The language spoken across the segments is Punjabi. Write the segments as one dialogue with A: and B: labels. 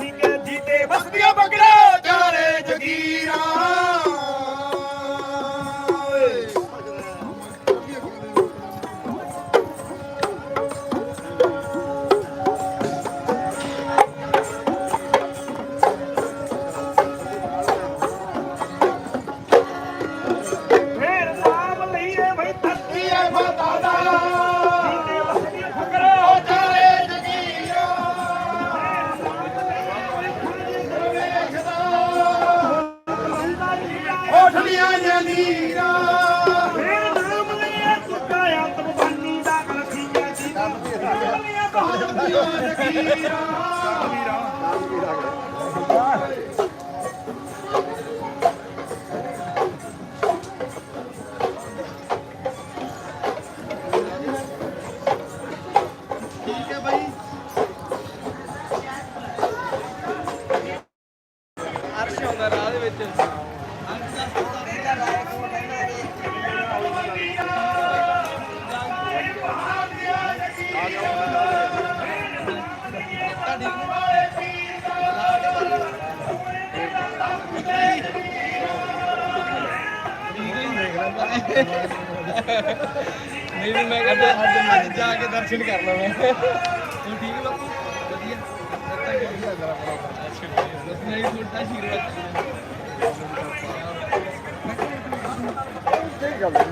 A: Dile ਨਹੀਂ ਨਹੀਂ, ਮੈਂ ਕਹਿੰਦਾ ਅੱਜ ਜਾ ਕੇ ਦਰਸ਼ਨ ਕਰ ਲਵਾਂ ਤੂੰ ਠੀਕ ਹੈ ਬਾਪੂ? ਵਧੀਆ। ਦਿੱਤਾ ਕਿ ਵਧੀਆ ਜਰਾ ਬੜਾ ਅੱਛਾ ਬਸ ਨਹੀਂ ਛੋਟਾ ਆਸ਼ੀਰਵਾਦ ਆਉਂਦਾ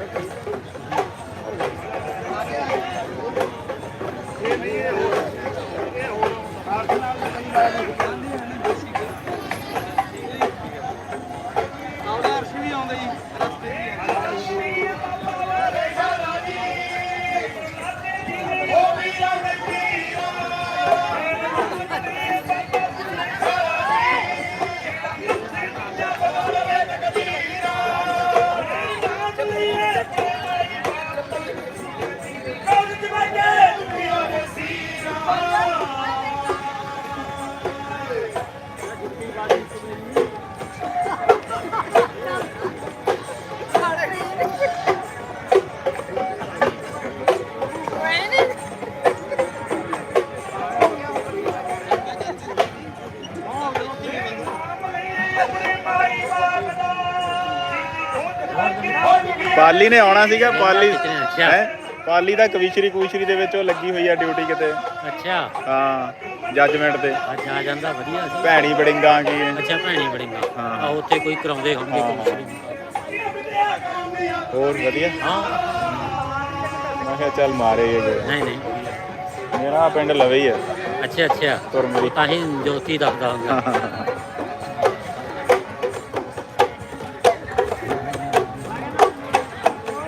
B: ਪਾਲੀ ਨੇ ਆਉਣਾ ਸੀਗਾ ਪਾਲੀ
C: ਅੱਛਾ।
B: ਹੈ? ਪਾਲੀ ਦਾ ਕਵਿਸ਼ਰੀ ਕੁਸ਼ਰੀ ਦੇ ਵਿੱਚ ਉਹ ਲੱਗੀ ਹੋਈ ਆ ਡਿਊਟੀ ਕਿਤੇ।
C: ਅੱਛਾ।
B: ਹਾਂ ਜੱਜਮੈਂਟ ਤੇ।
C: ਅੱਜ ਆ ਜਾਂਦਾ ਵਧੀਆ ਸੀ।
B: ਭੈਣੀ ਬੜਿੰਗਾ ਕੀ
C: ਅੱਛਾ ਭੈਣੀ ਬੜਿੰਗਾ
B: ਹਾਂ।
C: ਆ ਉੱਥੇ ਕੋਈ ਕਰਾਉਂਦੇ ਹੋਣਗੇ
B: ਹਾਂ। ਹੋਰ ਵਧੀਆ?
C: ਹਾਂ।
B: ਮੈਂ ਕਿਹਾ ਚੱਲ ਮਾਰੇ ਇਹ।
C: ਨਹੀਂ ਨਹੀਂ।
B: ਮੇਰਾ ਪਿੰਡ ਲਵੇ ਹੀ ਹੈ
C: ਅੱਛਾ ਅੱਛਾ।
B: ਤੁਰਮਰੀ
C: ਤਾਂ ਹੀ ਜੋਤੀ ਦੱਸਦਾ ਹੁੰਦਾ।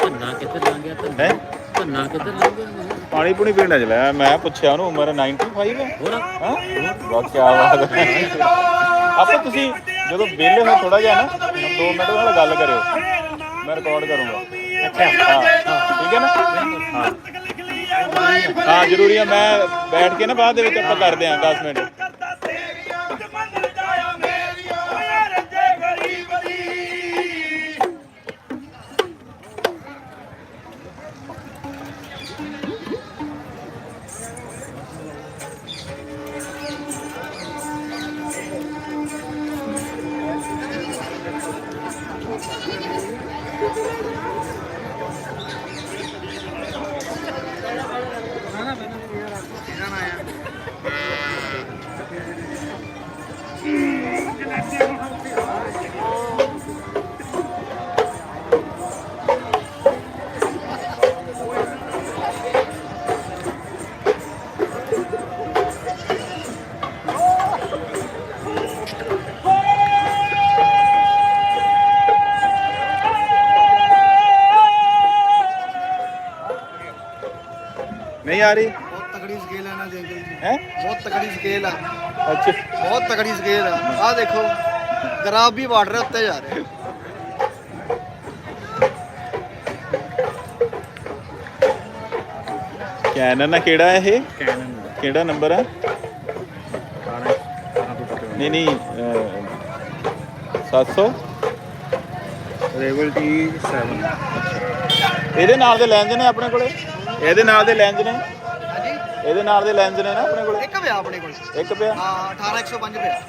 C: ਧੰਨਾ ਕਿੱਧਰ ਲੰਘ ਗਿਆ ਧੰਨਾ?
B: ਹੈਂ?
C: ਧੰਨਾ ਕਿੱਧਰ ਲੰਘ ਗਿਆ?
B: ਪਾਣੀ ਪੂਣੀ ਪੀਣਾ ਚਲਿਆ ਮੈਂ ਪੁੱਛਿਆ ਉਹਨੂੰ ਉਮਰ 95 ਹੈ?
C: ਹੋਰ
B: ਹਾਂ? ਬਹੁਤ ਕੀ ਬਾਤ ਹੈ। ਆਪਾਂ ਤੁਸੀਂ ਜਦੋਂ ਵਿਹਲੇ ਹੋ ਥੋੜਾ ਜਿਹਾ ਨਾ 2 ਮਿੰਟ ਨਾਲ ਗੱਲ ਕਰਿਓ। ਮੈਂ ਰਿਕਾਰਡ ਕਰੂੰਗਾ।
C: ਅੱਛਾ।
B: ਹਾਂ ਠੀਕ ਹੈ ਨਾ? ਹਾਂ। ਹਾਂ ਜ਼ਰੂਰੀ ਹੈ ਮੈਂ ਬੈਠ ਕੇ ਨਾ ਬਾਅਦ ਦੇ ਵਿੱਚ ਆਪਾਂ ਕਰਦੇ ਹਾਂ 10 ਮਿੰਟ। ਆ ਰਹੀ?
A: ਬਹੁਤ ਤਕੜੀ ਸਕੇਲ ਹੈ ਨਾ ਦੇ। ਅੰਕਲ ਜੀ
B: ਹੈ?
A: ਬਹੁਤ ਤਕੜੀ ਸਕੇਲ ਆ।
B: ਅੱਛਾ।
A: ਬਹੁਤ ਤਕੜੀ ਸਕੇਲ ਆ। ਆਹ ਦੇਖੋ ਗਰਾਬ ਵੀ ਵਾਟਰ ਉੱਤੇ ਜਾ ਰਿਹਾ।
B: ਕੈਨਨ ਆ ਕਿਹੜਾ ਹੈ ਇਹ ਕਿਹੜਾ ਨੰਬਰ ਹੈ ਨਹੀਂ ਨਹੀਂ ਅਹ, 700
A: ਰੇਵਲ ਟੀ 7
B: ਇਹਦੇ ਨਾਲ ਦੇ ਲੈਂਜ ਨੇ ਆਪਣੇ ਕੋਲੇ? ਇਹਦੇ ਨਾਲ ਦੇ ਲੈਂਜ ਨੇ?
A: ਹਾਂਜੀ।
B: ਇਹਦੇ ਨਾਲ ਦੇ ਲੈਂਜ ਨੇ ਨਾ ਆਪਣੇ ਕੋਲੇ?
A: ਇੱਕ ਪਿਆ ਆਪਣੇ ਕੋਲ।
B: ਇੱਕ ਪਿਆ?
A: ਹਾਂ 18105 ਪਿਆ।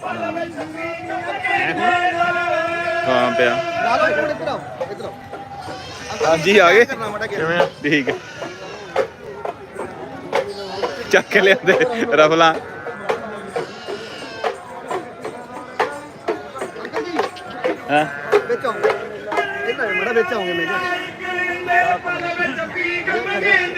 B: ਹਾਂ ਪਿਆ।
A: ਲਾ ਲਓ ਇੱਧਰ ਆਓ ਇੱਧਰ। ਆਓ
B: ਹਾਂਜੀ ਆ ਗਏ।
A: ਮਾੜਾ
B: ਕਿਵੇਂ ਆ? ਠੀਕ ਹੈ। ਚੱਕ ਕੇ ਲਿਆਂਦੇ ਰਫਲਾਂ।
A: Thank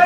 A: you.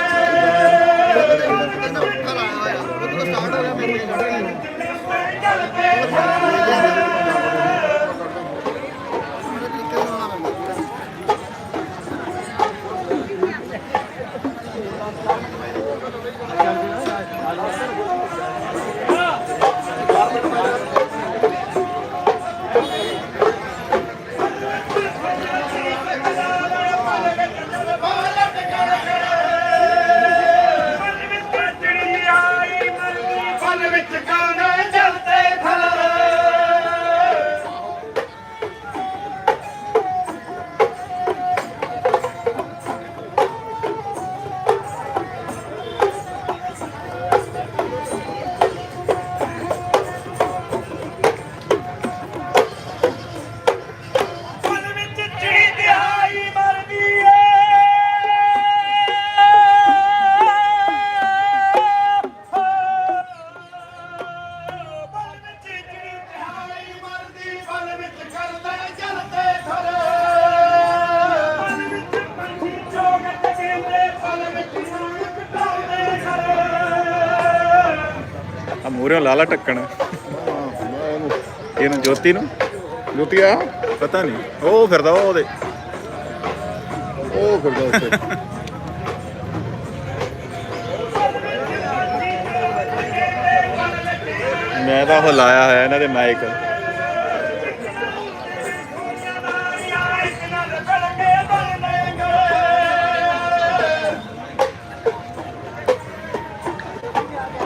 B: ਆ ਮੂਹਰੇ ਲਾਲਾ ਟੱਕਣ ਇਹਨੂੰ ਜੋਤੀ ਨੂੰ?
D: ਜੁੱਤੀਆ
B: ਪਤਾ ਨਹੀਂ। ਉਹ ਫਿਰਦਾ ਉਹ ਉਹਦੇ।
D: ਉਹ ਫਿਰਦਾ ਉੱਤੇ
B: ਮੈਂ ਤਾਂ ਉਹ ਲਾਇਆ ਹੋਇਆ ਇਹਨਾਂ ਦੇ ਮਾਈਕ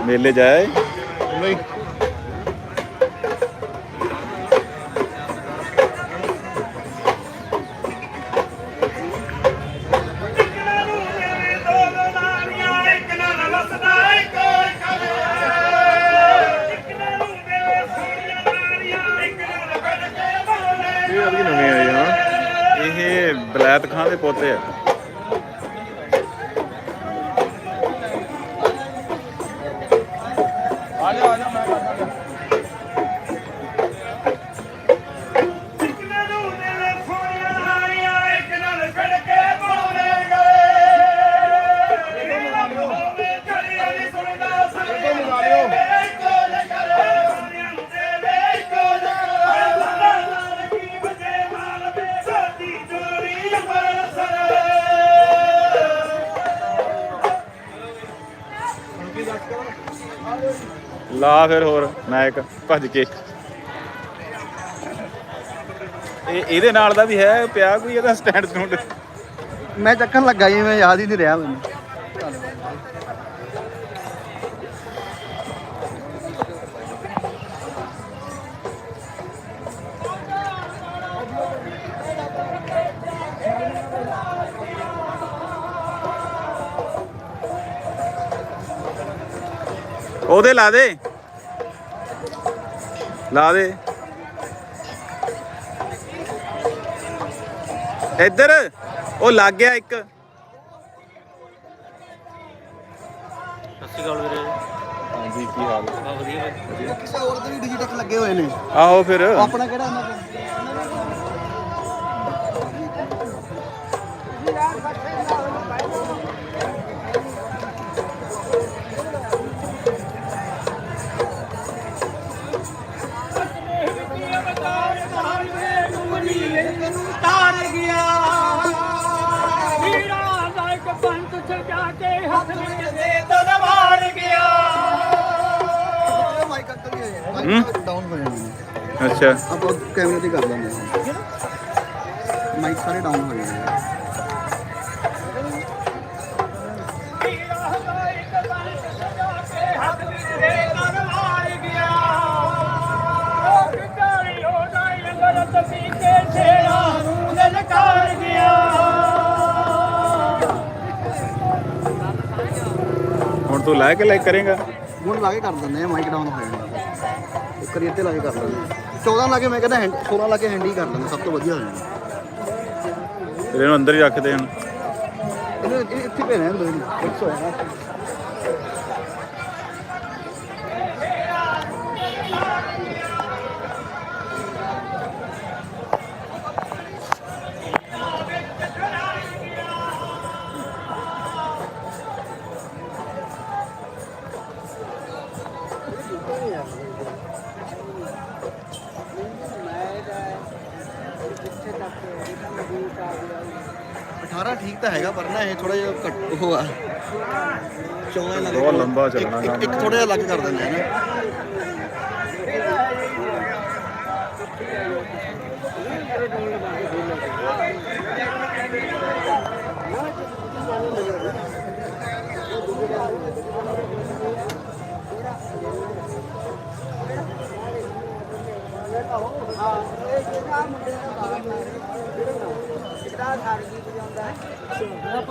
B: ਮੇਲੇ ਜਾਏ। ਲਾ ਫਿਰ ਹੋਰ ਨਾਇਕ ਭੱਜ ਕੇ। ਇਹ ਇਹਦੇ ਨਾਲ ਦਾ ਵੀ ਹੈ ਪਿਆ ਕੋਈ ਇਹਦਾ ਸਟੈਂਡ ਸਟੂਡ?
E: ਮੈਂ ਚੱਕਣ ਲੱਗਾ ਜੀ ਮੈਂ ਯਾਦ ਹੀ ਨਹੀਂ ਰਿਹਾ ਮੈਨੂੰ।
B: ਉਹਦੇ ਲਾ ਦੇ। ਲਾ ਦੇ। ਇੱਧਰ ਉਹ ਲੱਗ ਗਿਆ ਇੱਕ।
C: ਸਤਿ ਸ਼੍ਰੀ ਅਕਾਲ ਵੀਰੇ।
B: ਹਾਂਜੀ ਕੀ ਹਾਲ?
C: ਬਹੁਤ ਵਧੀਆ। ਵਧੀਆ।
E: ਕਿਸੇ ਹੋਰ ਦੇ ਵੀ ਡਿਜੀਟਕ ਲੱਗੇ ਹੋਏ ਨੇ।
B: ਆਹੋ ਫਿਰ।
E: ਆਪਣਾ ਕਿਹੜਾ ਉਹਨਾਂ ਦਾ?
A: ਵਿੱਚ ਦੇ ਤਲਵਾਰ ਗਿਆ ਉਹ ਕਿਤਾਰੀ ਹੋ ਗਈ ਅੰਗਰਤ ਪੀ ਕੇ ਛੇੜਾ ਨੂੰ ਲਲਕਾਰ ਗਿਆ
B: ਹੁਣ ਤੂੰ ਲੈ ਕੇ ਲੈ ਕਰੇਗਾ
E: ਹੁਣ ਲਾ ਕੇ ਕਰ ਦਿੰਦੇ ਆ ਮਾਈਕ ਡਾਊਨ ਹੋ ਜਾਣਾ ਇੱਕ ਵਾਰੀ ਇੱਥੇ ਲਾ ਕੇ ਕਰ ਲੈਂਦੇ 14 ਲਾ ਕੇ ਮੈਂ ਕਹਿੰਦਾ ਹੈਂਡ 16 ਲਾ ਕੇ ਹੈਂਡ ਹੀ ਕਰ ਲੈਂਦੇ ਸਭ ਤੋਂ ਵਧੀਆ ਹੋ ਜਾਣਾ।
B: ਫਿਰ ਇਹਨੂੰ ਅੰਦਰ ਹੀ ਰੱਖਦੇ ਹਨ
E: ਇਹਨੂੰ ਇਹ ਇੱਥੇ ਪਏ ਰਹਿਣ ਦੋ ਇਹਨੂੰ ਫਿਕਸ ਹੋ ਤਾਂ ਹੈਗਾ ਪਰ ਨਾ ਇਹ ਥੋੜਾ ਜਿਹਾ ਘੱਟ ਉਹ ਆ। 14 ਲੱਗ
B: ਬਹੁਤ ਲੰਬਾ ਚੱਲਣਾ
E: ਇੱਕ ਥੋੜਾ ਜਿਹਾ ਅਲੱਗ ਕਰ ਦਿੰਦੇ ਆ ਨਾ।